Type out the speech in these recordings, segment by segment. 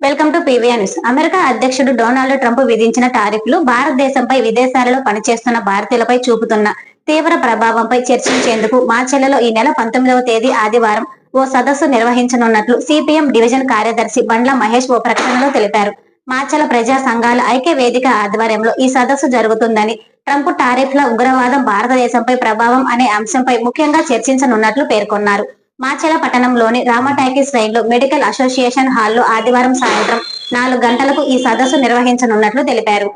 Welcome to P V R news. America అధ్యక్షుడు Donald Trump విధించిన టారిఫ్లు భారతదేశంపై విదేశాలలో పనిచేస్తున్న భారతీయులపై చూపుతున్న తీవ్ర ప్రభావంపై చర్చించేందుకు మార్చెలలో ఈ నెల పంతొమ్మిదవ తేదీ ఆదివారం ఓ సదస్సు నిర్వహించనున్నట్లు సిపిఎం డివిజన్ కార్యదర్శి బండ్ల మహేష్ ఓ ప్రకటనలో తెలిపారు. మార్చల ప్రజా సంఘాల ఐక్య వేదిక ఆధ్వర్యంలో ఈ సదస్సు జరుగుతుందని ట్రంప్ టారిఫ్ల ఉగ్రవాదం భారతదేశంపై ప్రభావం అనే అంశంపై ముఖ్యంగా చర్చించనున్నట్లు పేర్కొన్నారు. మాచల పట్టణంలోని రామటాకీస్ రైల్లో మెడికల్ అసోసియేషన్ హాల్లో ఆదివారం సాయంత్రం నాలుగు గంటలకు ఈ సదస్సు నిర్వహించనున్నట్లు తెలిపారు.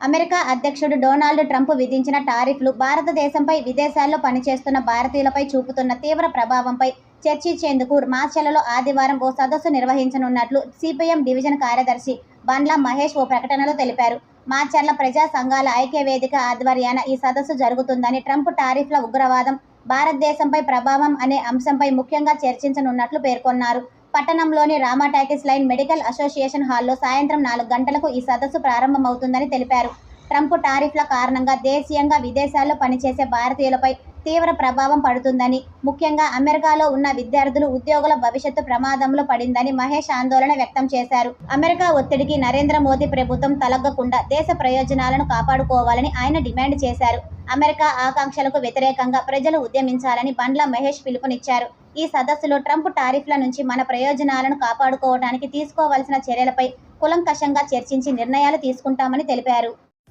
అమెరికా అధ్యక్షుడు డొనాల్డ్ ట్రంప్ విధించిన టారిఫ్లు భారతదేశంపై విదేశాల్లో పనిచేస్తున్న భారతీయులపై చూపుతున్న తీవ్ర ప్రభావంపై చర్చించేందుకు మార్చెలలో ఆదివారం ఓ సదస్సు నిర్వహించనున్నట్లు సిపిఎం డివిజన్ కార్యదర్శి బండ్ల మహేష్ ఓ ప్రకటనలో తెలిపారు. మార్చర్ల ప్రజా సంఘాల ఐక్య వేదిక ఆధ్వర్యాన ఈ సదస్సు జరుగుతుందని ట్రంప్ టారిఫ్ల ఉగ్రవాదం భారతదేశంపై ప్రభావం అనే అంశంపై ముఖ్యంగా చర్చించనున్నట్లు పేర్కొన్నారు. పట్టణంలోని రామాటాకిస్ లైన్ మెడికల్ అసోసియేషన్ హాల్లో సాయంత్రం నాలుగు గంటలకు ఈ సదస్సు ప్రారంభమవుతుందని తెలిపారు. ట్రంప్ టారిఫ్ల కారణంగా దేశీయంగా విదేశాల్లో పనిచేసే భారతీయులపై తీవ్ర ప్రభావం పడుతుందని ముఖ్యంగా అమెరికాలో ఉన్న విద్యార్థులు ఉద్యోగుల భవిష్యత్తు ప్రమాదంలో పడిందని మహేష్ ఆందోళన వ్యక్తం చేశారు. అమెరికా ఒత్తిడికి నరేంద్ర మోదీ ప్రభుత్వం తలగ్గకుండా దేశ ప్రయోజనాలను కాపాడుకోవాలని ఆయన డిమాండ్ చేశారు. అమెరికా ఆకాంక్షలకు వ్యతిరేకంగా ప్రజలు ఉద్యమించాలని బండ్ల మహేష్ పిలుపునిచ్చారు. ఈ సదస్సులో ట్రంప్ టారిఫ్ల నుంచి మన ప్రయోజనాలను కాపాడుకోవడానికి తీసుకోవాల్సిన చర్యలపై కులంకషంగా చర్చించి నిర్ణయాలు తీసుకుంటామని తెలిపారు.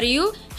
మరియు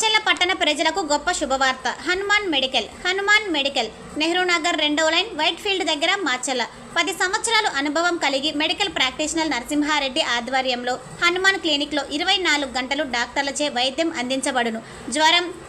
Macherla పట్టణ ప్రజలకు గొప్ప శుభవార్త. హనుమాన్ మెడికల్ హనుమాన్ మెడికల్ నెహ్రూ నగర్ రెండవ లైన్ వైట్ ఫీల్డ్ దగ్గర మాచెల్ల. పది సంవత్సరాలు అనుభవం కలిగి మెడికల్ ప్రాక్టీషనర్ నరసింహారెడ్డి ఆధ్వర్యంలో హనుమాన్ క్లినిక్లో ఇరవై నాలుగు గంటలు డాక్టర్లచే వైద్యం అందించబడును. జ్వరం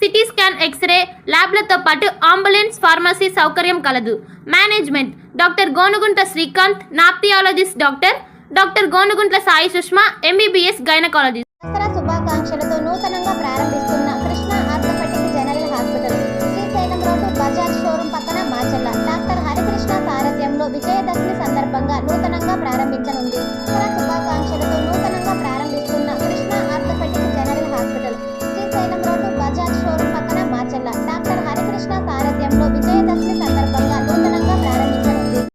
CT scan X ray ల్యాబ్లతో పాటు అంబులెన్స్ ఫార్మసీ సౌకర్యం కలదు. Management doctor Gonugunta Srikanth nephrologist doctor doctor Gonuguntla Sai Sushma MBBS gynaecologist. Dasara శుభాకాంక్షలతో నూతనంగా ప్రారంభిస్తున్న Krishna orthopaedic general hospital Srisailam road Bajaj showroom పక్కన మాచల్ల డాక్టర్ హరికృష్ణ సారథ్యంలో విజయదశమి